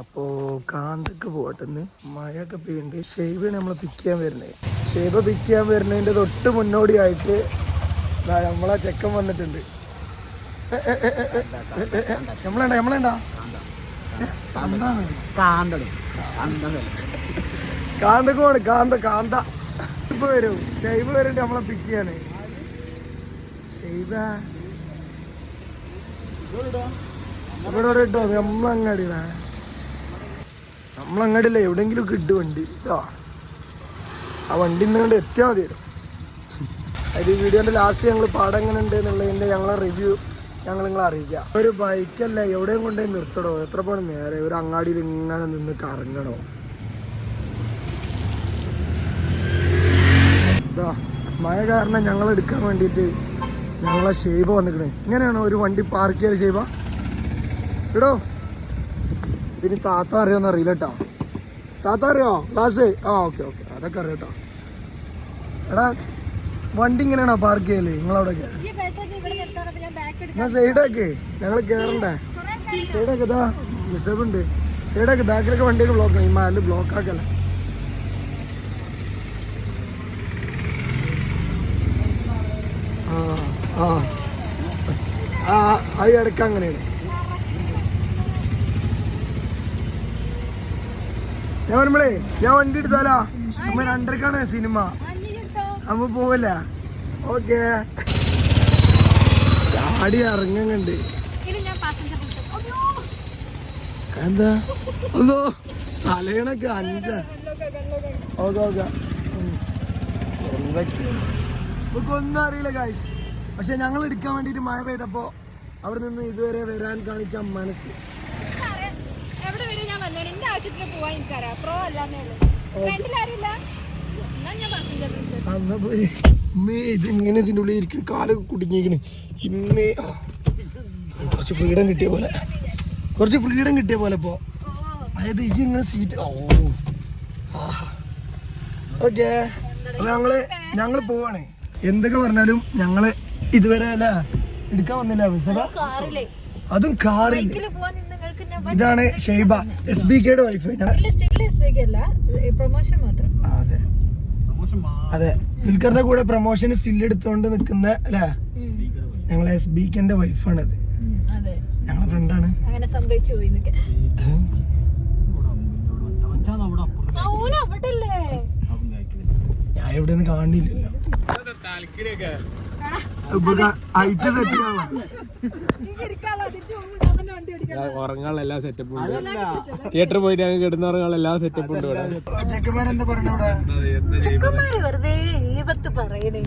അപ്പോൾ കാന്തക്ക് പോട്ടെന്ന് മഴയൊക്കെ പെയ്യുന്നുണ്ട്. ഷെയ്ബാണ് നമ്മൾ പിക്ക് ചെയ്യാൻ വരുന്നത് ഷെയ്ബ പിക്ക് ചെയ്യാൻ വരുന്നതിന്റെ തൊട്ട് മുന്നോടിയായിട്ട് നമ്മളാ നമ്മളെ ചെക്കൻ വന്നിട്ടുണ്ട്. നമ്മളേണ്ട നമ്മളേണ്ട ഏ, തന്താണ്. കാന്തടും. കാന്തടം. കാന്തക്ക് പോണ്. കാന്ത കാന്ത. ഇപ്പൊ വരും. ഷെയ്ബ് വരണ്ട് നമ്മളെ പിക്ക് ചെയ്യാന് ഷെയ്ബ. ഇവിടെ ഇവിടെ ഇട്ടോ? നമ്മളങ്ങാടിടാ നമ്മളങ്ങാടില്ല എവിടെയെങ്കിലും കിട്ടു വണ്ടി. ഇതാ. ആ വണ്ടി ഇന്നുകൊണ്ട് എത്തിയാൽ മതി. അത് ഈ വീഡിയോന്റെ ലാസ്റ്റ് ഞങ്ങൾ പാടം എങ്ങനെ ഉണ്ട് എന്നുള്ളതിന്റെ ഞങ്ങളെ റിവ്യൂ ഞങ്ങൾ നിങ്ങളെ അറിയിക്കാം. ഒരു ബൈക്കല്ല എവിടെയും കൊണ്ടേ നിർത്തടോ. എത്ര പോണ നേരെ? ഒരു അങ്ങാടിയിൽ ഇങ്ങനെ നിന്ന് കറങ്ങണോ? മഴ കാരണം ഞങ്ങൾ എടുക്കാൻ വേണ്ടിയിട്ട് ഞങ്ങളെ ഷെയ്ബ വന്നിക്കണേ. ഇങ്ങനെയാണോ ഒരു വണ്ടി പാർക്ക് ചെയ്യാൻ ഷെയ്ബ ഇടോ. ഇതിന് താത്ത അറിയോന്ന് അറിയില്ല കേട്ടോ താത്ത അറിയോ? ക്ലാസ് ആ ഓക്കെ ഓക്കെ. അതൊക്കെ അറിയാം കേട്ടോ എടാ വണ്ടി ഇങ്ങനെയാണോ പാർക്ക് ചെയ്യൽ? നിങ്ങളവിടെയൊക്കെ? എന്നാ സൈഡാക്ക് ഞങ്ങൾ കേറണ്ടേ? സൈഡാക്ക് ഇതാ മിസ്സേബ് ഉണ്ട്. സൈഡാക്ക് ബാക്കിലൊക്കെ വണ്ടിയൊക്കെ ബ്ലോക്ക് ഈ മാലിൽ ബ്ലോക്ക് ആക്കല്ല. ആ ആ. ആ അത് ഇടയ്ക്ക് അങ്ങനെയാണ്. ഞാൻ വരുമ്പളേ ഞാൻ വണ്ടി എടുത്താലാ. അമ്മ രണ്ടരക്കാണ് സിനിമ. അമ്മ പോവല്ല? ഓക്കെ. ഗാഡി ഇറങ്ങുന്നുണ്ട് എന്താ? ഒന്നോ തലയണൊക്കെ അഞ്ച. Okay okay. നമുക്കൊന്നും അറിയില്ല കാശ് പക്ഷെ ഞങ്ങൾ എടുക്കാൻ വേണ്ടിയിട്ട് മഴ പെയ്തപ്പോ അവിടെ നിന്ന് ഇതുവരെ വരാൻ കാണിച്ച മനസ്സ് എവിടെ വരെ ഞാൻ വന്നോണ്ട് എന്റെ ആവശ്യത്തിന് പോവാൻ എനിക്കറിയാം പ്രോ അല്ലാന്നേ ഉള്ളൂ. ഫ്രണ്ടിലാരുമില്ല എന്നാ ഞാൻ പാസഞ്ചർ പ്രിൻസസ് അന്ന് പോയി. ഇമ്മേ ഇത് ഇതിന്റെ ഉള്ളിൽ ഇരിക്കണ്. കാൽ കുടുങ്ങിയിരിക്കണ്. ഇമ്മേ. കുറച്ച് ഫ്രീഡം കിട്ടിയ പോലെ. കുറച്ച് ഫ്രീഡം കിട്ടിയ പോലെ ഇപ്പോ. അതായത് ഇത് ഇങ്ങനെ സീറ്റ് ഓ. ഓക്കെ. അപ്പൊ ഞങ്ങൾ ഞങ്ങൾ പോവാണ്. എന്തൊക്കെ പറഞ്ഞാലും ഞങ്ങൾ ഇതുവരെ അല്ല എടുക്കാൻ വന്നില്ല. മിസ്സല അതും കാറിൽ ഇതാണ് ഷെയ്ബ. എസ് ബി കെയുടെ വൈഫ് അതെ. അതെ. ദുൽഖറിന്റെ കൂടെ പ്രൊമോഷൻ സ്റ്റിൽ എടുത്തോണ്ട് നിൽക്കുന്ന അല്ലേ? ഞങ്ങളെ എസ് ബി കെന്റെ വൈഫാണത് അത്. ഞങ്ങളെ ഫ്രണ്ടാണ് അങ്ങനെ സംഭവിച്ചു പോയി ഞാൻ എവിടെ നിന്ന് കാണില്ലല്ലോ ഐറ്റ് സെറ്റ് ഉറങ്ങാനുള്ള എല്ലാ സെറ്റപ്പും ഉണ്ട്. തിയേറ്ററിൽ പോയിട്ട് ഞങ്ങൾ കിടന്ന് ഉറങ്ങാനുള്ള എല്ലാ സെറ്റപ്പും ഉണ്ട് ഇവിടെ. ചെക്കന്മാരെന്താ പറഞ്ഞ ഇവിടെ? ചെക്കന്മാര് വെറുതെ ഈപത്ത് പറയണേ.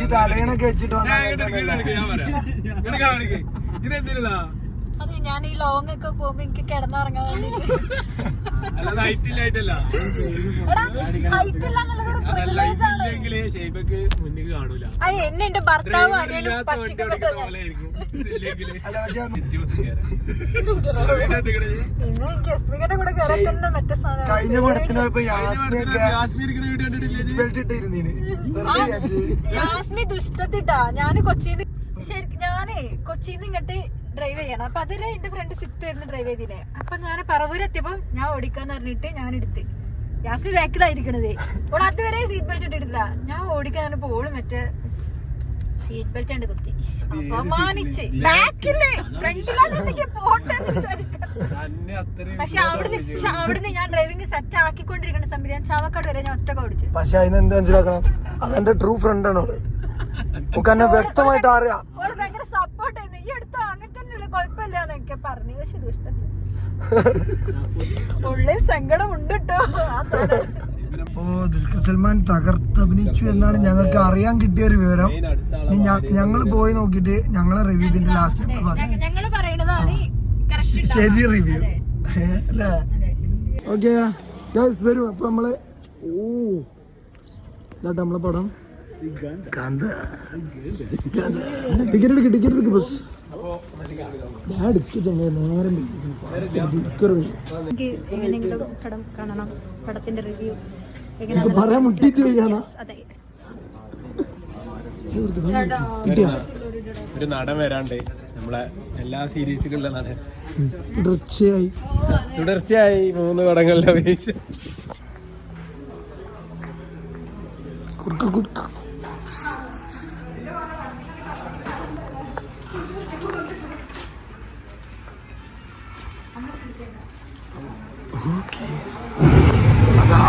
ഈ തലയണൊക്കെ വെച്ചിട്ട് ഇതെന്തിനാ? അതെ ഞാൻ ഈ ലോങ് ഒക്കെ പോകുമ്പോ എനിക്ക് കിടന്നുറങ്ങാൻ വേണ്ടിട്ട്. അത് എന്നെ എന്റെ ഭർത്താവ് ഇന്ന് ജസ്മികന്റെ കൂടെ കയറി തന്നെ മറ്റേ സാധനം. കഴിഞ്ഞ പടത്തിന്. യാസ്മി ദുഷ്ടത്തിട്ടാ. ഞാൻ കൊച്ചിന്ന് ശരി ഞാനേ കൊച്ചിന്ന് ഇങ്ങോട്ട് ഡ്രൈവ് ചെയ്യണം. അപ്പൊ അതിലെ എന്റെ ഫ്രണ്ട് സിറ്റ് വരുന്ന ഡ്രൈവ് ചെയ്തില്ലേ അപ്പൊ ഞാൻ പറവൂരെത്തിയപ്പോ ഞാൻ ഓടിക്കാന്ന് പറഞ്ഞിട്ട് ഞാൻ എടുത്ത് യാസ്മി ബാക്കിലായിരിക്കണത്. ഓൾ അതുവരെ സീറ്റ് ബെൽറ്റ് ഇട്ടിട്ടില്ല. ഞാൻ ഓടിക്കാൻ പറഞ്ഞപ്പോ ഓൾ മറ്റേ സീറ്റ് ബെൽറ്റ് ഉണ്ട് കുത്തി. അപമാനിച്ച്. ബാക്കിൽ ഫ്രണ്ടിലാണെങ്കിൽ പോട്ടെ പക്ഷെ അവിടുന്ന് അവിടുന്ന് ഞാൻ ഡ്രൈവിംഗ് സെറ്റ് ആക്കിക്കൊണ്ടിരിക്കുന്ന സമയത്ത് ഞാൻ ചാവക്കാട് വരെ ഞാൻ ഒറ്റ ഓടിച്ചു. പക്ഷെ അതിന് എന്താ മനസ്സിലാക്കണം? അതെന്റെ ട്രൂ ഫ്രണ്ട് ആണോ നമുക്ക് എന്നെ വ്യക്തമായിട്ട് അറിയാം ഓൾ ഭയങ്കര സപ്പോർട്ട് ചെയ്യുന്നു ഈ അടുത്ത് അങ്ങനെ തന്നെയുള്ള കുഴപ്പമില്ല എന്നൊക്കെ പറഞ്ഞു പക്ഷെ ദുഷ്ടത്ത് ഉള്ളിൽ സങ്കടമുണ്ട് കേട്ടോ. ഓ ദുൽഖർ സൽമാൻ തകർത്ത് അഭിനയിച്ചു എന്നാണ് ഞങ്ങൾക്ക് അറിയാൻ കിട്ടിയ ഒരു വിവരം. ഇനി ഞങ്ങൾ പോയി നോക്കിട്ട് ഞങ്ങളെ റിവ്യൂ ഇതിന്റെ ലാസ്റ്റ് ശരി റിവ്യൂ അല്ലേ? ഓക്കെ വരും. അപ്പൊ നമ്മൾ ഓ. ഇതാട്ടെ നമ്മളെ പടം. കാന്ത ടിക്കറ്റ് എടുക്ക് ടിക്കറ്റ് എടുക്ക് ബസ്. ഞാൻ എടുക്ക ചങ്ങ നേരം ദുൽഖർ വരും എനിക്ക് എങ്ങനെയെങ്കിലും പടം കാണണം പടത്തിന്റെ റിവ്യൂ എനിക്ക് പറയാൻ മുട്ടിട്ട് വയ്യാണോ അതെ. ഒരു നടൻ വരാണ്ട് നമ്മളെ എല്ലാ സീരീസിലുള്ളതാണ് തുടർച്ചയായി. തുടർച്ചയായി മൂന്ന് പടങ്ങളിൽ അഭിനയിച്ചു കുറുക്ക കുറുക്ക.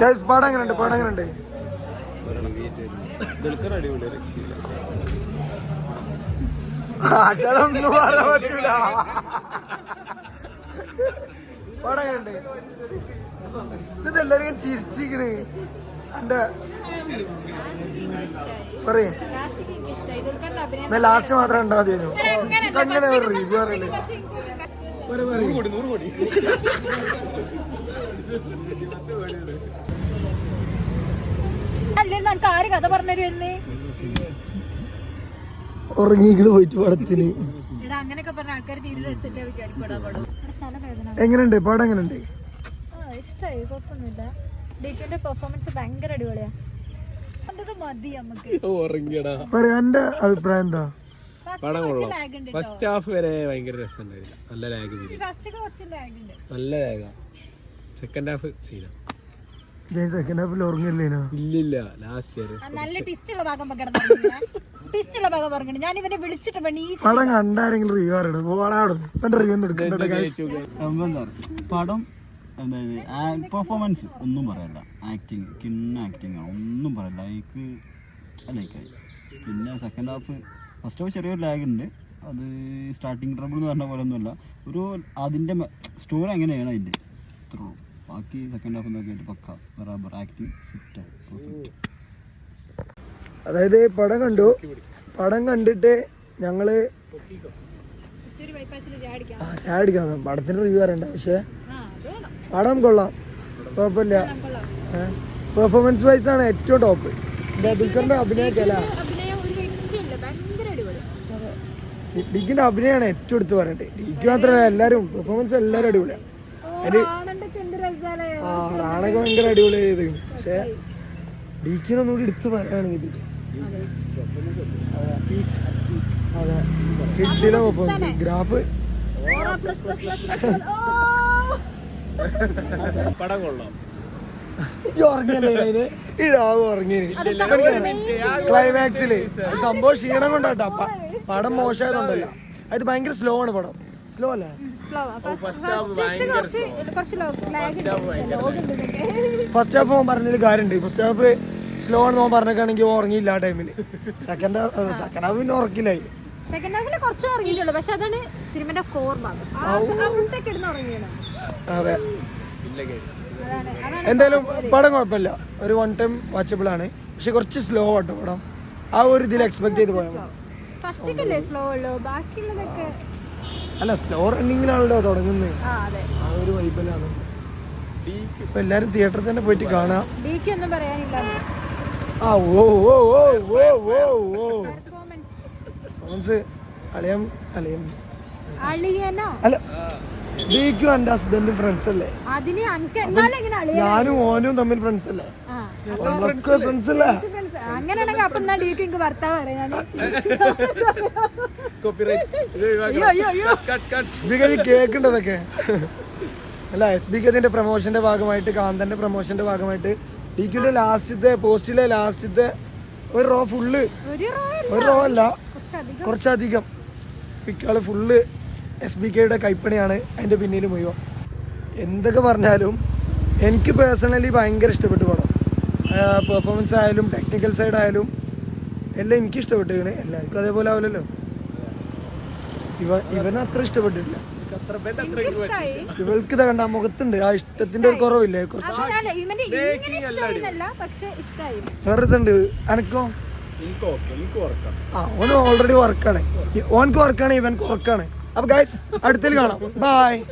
Guys, പാടം എങ്ങനെയുണ്ട് പടം പടം ഇതെല്ലാരും ചിരിച്ചിരിക്കണേ. എന്റെ പറയേ. ഞാൻ ലാസ്റ്റ് മാത്രം ഉണ്ടാ അങ്ങനെ ഒരു റിവ്യൂ അറിയില്ല. അല്ലെന്ന് ആര് കഥ പോയിട്ട് പടത്തിന്. എങ്ങനെയുണ്ട് പടം. എങ്ങനെയുണ്ട്? ആ ഇഷ്ടമായി കുഴപ്പമൊന്നുമില്ല. ഡേറ്റിന്റെ പെർഫോമൻസ് ഭയങ്കര അടിപൊളിയാ. കണ്ടത് മതി നമുക്ക്. ഉറങ്ങിയടാ. എന്റെ അഭിപ്രായം എന്താ? പടം കൊള്ളാം. ഫസ്റ്റ് ഹാഫ് വരെ ഭയങ്കര രസമുണ്ടായില്ല നല്ല ലാഗ് ഫസ്റ്റ് കുറച്ച് ലാഗ് ഉണ്ട്. നല്ല ലാഗാ സെക്കൻഡ് ഹാഫ് ചെയ്ത. ഞാൻ സെക്കൻഡ് ഹാഫിൽ ഉറങ്ങില്ലേനോ ഇല്ലില്ല ലാസ്റ്റ് വരെ നല്ല ട്വിസ്റ്റ് ഉള്ള ഭാഗം ട്വിസ്റ്റ് ഉള്ള ഭാഗം പറഞ്ഞു ഞാൻ ഇവനെ വിളിച്ചിട്ട് വേണം ഈ പടം കണ്ടാരെങ്കിലും റിവ്യൂ അറിയണം പോടാടും എന്റെ റിവ്യൂ ഒന്നും എടുക്കണ്ട പടം അതായത് പെർഫോമൻസ് ഒന്നും പറയല്ല ആക്ടിങ് കിണ്ണ ആക്ടിങ് ഒന്നും പറയല്ല ലൈക്ക് ലൈക്കായി പിന്നെ സെക്കൻഡ് ഹാഫ് ഫസ്റ്റ് ഹാഫ് ചെറിയൊരു ലാഗ് ഉണ്ട്. അത് സ്റ്റാർട്ടിങ് ട്രബിൾ എന്ന് പറഞ്ഞ പോലെ ഒന്നുമല്ല. ഒരു അതിന്റെ സ്റ്റോറി അങ്ങനെയാണ് അതിന്റെ ഇത്രേ ഉള്ളൂ. ബാക്കി സെക്കൻഡ് ഹാഫ് എന്നൊക്കെ ആയിട്ട് പക്ക. ബറാബർ. ആക്ടിങ് സെറ്റ് അതായത് പടം കണ്ടു. പടം കണ്ടിട്ട് ഞങ്ങൾ ആ ചായ അടിക്കാം. പടത്തിന് റിവ്യൂ പറയണ്ട പക്ഷെ പടം കൊള്ളാം. കുഴപ്പമില്ല. പെർഫോമൻസ് വൈസ് ആണ് ഏറ്റവും ടോപ്പ് ദുൽഖറിന്റെ അഭിനയക്കല്ല? ഡിഗിന്റെ അഭിനയമാണ് ഏറ്റവും എടുത്ത് പറയട്ടെ ഡിഗ് മാത്രമല്ല എല്ലാരും പെർഫോമൻസ് എല്ലാരും അടിപൊളിയാണ് റാണൊക്കെ ഭയങ്കര അടിപൊളി ചെയ്ത് പക്ഷെ ഡിക്കിനൊന്നും കൂടി എടുത്ത് പറയുകയാണെങ്കിൽ ഗ്രാഫ്. പടം കൊള്ളാം ക്ലൈമാക്സിൽ സംഭവം ക്ഷീണം കൊണ്ടാട്ടോ. പടം മോശമായതുകൊണ്ടല്ല. അത് ഭയങ്കര സ്ലോ ആണ് പടം. സ്ലോ അല്ലേ? സ്ലോ ഫസ്റ്റ് കുറച്ച് കുറച്ച് ലാഗ് ഉണ്ട്. ഫസ്റ്റ് ഹാഫ് ഓൻ പറഞ്ഞൊരു കാര്യമുണ്ട് ഫസ്റ്റ് ഹാഫ് സ്ലോ ആണ് ഓൻ പറഞ്ഞേക്കാണെങ്കിൽ ഉറങ്ങിയില്ല ആ ടൈമിൽ സെക്കൻഡ് ഹാഫ് സെക്കൻഡ് ഹാഫ് പിന്നെ ഉറക്കില്ലായി സെക്കൻഡ് ഹാഫിൽ കുറച്ച് ഉറങ്ങിയിട്ടുള്ളൂ പക്ഷെ അതാണ് സിനിമന്റെ കോർ ഭാഗം. ആ- ഇടുന്ന ഉറങ്ങിയാണ് അതെ. എന്തായാലും പടം കുഴപ്പമില്ല. ഒരു വൺ ടൈം വാച്ചബിൾ ആണ്. പക്ഷെ കുറച്ച് സ്ലോ ആട്ടോ പടം. ആ ഒരു ഇതിൽ എക്സ്പെക്ട് ചെയ്ത് പോയാൽ അല്ല സ്ലോ റണ്ണിങ്ങിലാണല്ലോ തുടങ്ങുന്നത്. ആ ഒരു വൈബിലാണ് ഇപ്പൊ എല്ലാരും തിയേറ്ററിൽ തന്നെ പോയിട്ട് കാണാം. ആ ഓ ഓ ഓ ഓ ഓ ഓ. Performance means അളിയം അളിയം അളിയനോ? അല്ല. ഡിക്കും എന്റെ ഹസ്ബൻഡും ഫ്രണ്ട്സ് അല്ലേ? ഞാനും ഓനും തമ്മിൽ ഫ്രണ്ട്സ് അല്ലേ? ഫ്രണ്ട്സ് അല്ലേ? friends. അങ്ങനെയാണെങ്കിൽ അപ്പൊ എന്നാ ഡിക്ക് എനിക്ക് ഭർത്താവ് പറയാൻ അയ്യോ അയ്യോ അയ്യോ. എസ് ബി കെ കേൾക്കേണ്ടതൊക്കെ? അല്ല എസ് ബി കെതിന്റെ പ്രൊമോഷന്റെ ഭാഗമായിട്ട് കാന്തന്റെ പ്രൊമോഷന്റെ ഭാഗമായിട്ട് ഡിക്കിന്റെ ലാസ്റ്റത്തെ പോസ്റ്റിലെ ലാസ്റ്റത്തെ ഒരു റോ ഫുള്ള് ഒരു റോ അല്ല. കുറച്ചധികം. കുറച്ചധികം. പിക്കാൾ ഫുള്ള് എസ് ബി കെയുടെ കൈപ്പണിയാണ് അതിന്റെ പിന്നിൽ മുഴുവൻ. എന്തൊക്കെ പറഞ്ഞാലും എനിക്ക് പേഴ്സണലി ഭയങ്കര ഇഷ്ടപ്പെട്ടു പടം. പെർഫോമൻസ് ആയാലും ടെക്നിക്കൽ സൈഡ് ആയാലും എല്ലാം എനിക്ക് ഇഷ്ടപ്പെട്ടിരിക്കണേ. എല്ലാവർക്കും അതേപോലെ ആവില്ലല്ലോ. ഇവ ഇവനത്ര അത്ര ഇഷ്ടപ്പെട്ടിട്ടില്ല. ഇവൾക്ക് തകണ്ട കണ്ട മുഖത്തുണ്ട്. ആ ഇഷ്ടത്തിന്റെ ഒരു കുറവില്ലേ? കുറച്ച് അല്ല ഇവന്റെ ഇങ്ങനെ ഇഷ്ടായിരുന്നല്ല പക്ഷെ ഇഷ്ടായി. വേറെ അനക്കോ? ആ ഓന് ഓൾറെഡി വർക്കാണ് ഓനക്ക് വർക്കാണ് ഇവൻക്ക് വർക്കാണ് അപ്പൊ ഗൈസ് അടുത്തിൽ കാണാം. ബൈ